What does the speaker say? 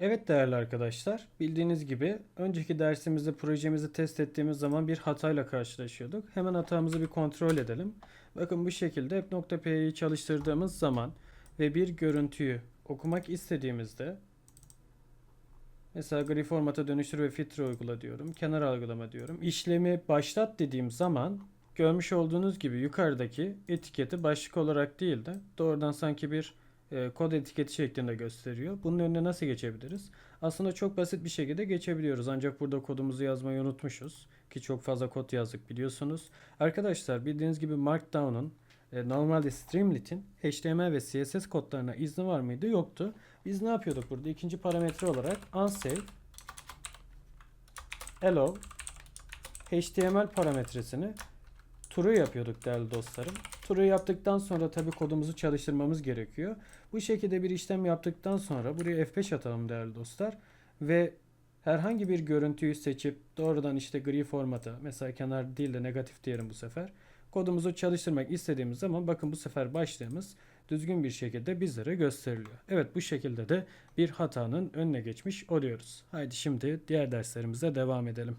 Evet değerli arkadaşlar, bildiğiniz gibi önceki dersimizde projemizi test ettiğimiz zaman bir hatayla karşılaşıyorduk. Hemen hatamızı bir kontrol edelim. Bakın bu şekilde app.py'yi çalıştırdığımız zaman ve bir görüntüyü okumak istediğimizde mesela gri formata dönüştür ve filtre uygula diyorum. Kenar algılama diyorum. İşlemi başlat dediğim zaman görmüş olduğunuz gibi yukarıdaki etiketi başlık olarak değil de doğrudan sanki bir e, kod etiketi şeklinde gösteriyor. Bunun önüne nasıl geçebiliriz? Aslında çok basit bir şekilde geçebiliyoruz. Ancak burada kodumuzu yazmayı unutmuşuz. Ki çok fazla kod yazdık biliyorsunuz. Arkadaşlar bildiğiniz gibi Markdown'un e, normalde Streamlit'in HTML ve CSS kodlarına izni var mıydı? Yoktu. Biz ne yapıyorduk burada? İkinci parametre olarak unsafe allow HTML parametresini true yapıyorduk değerli dostlarım. True yaptıktan sonra tabi kodumuzu çalıştırmamız gerekiyor. Bu şekilde bir işlem yaptıktan sonra buraya F5 atalım değerli dostlar. Ve herhangi bir görüntüyü seçip doğrudan işte gri formata mesela kenar değil de negatif diyelim bu sefer. Kodumuzu çalıştırmak istediğimiz zaman bakın bu sefer başlığımız düzgün bir şekilde bizlere gösteriliyor. Evet bu şekilde de bir hatanın önüne geçmiş oluyoruz. Haydi şimdi diğer derslerimize devam edelim.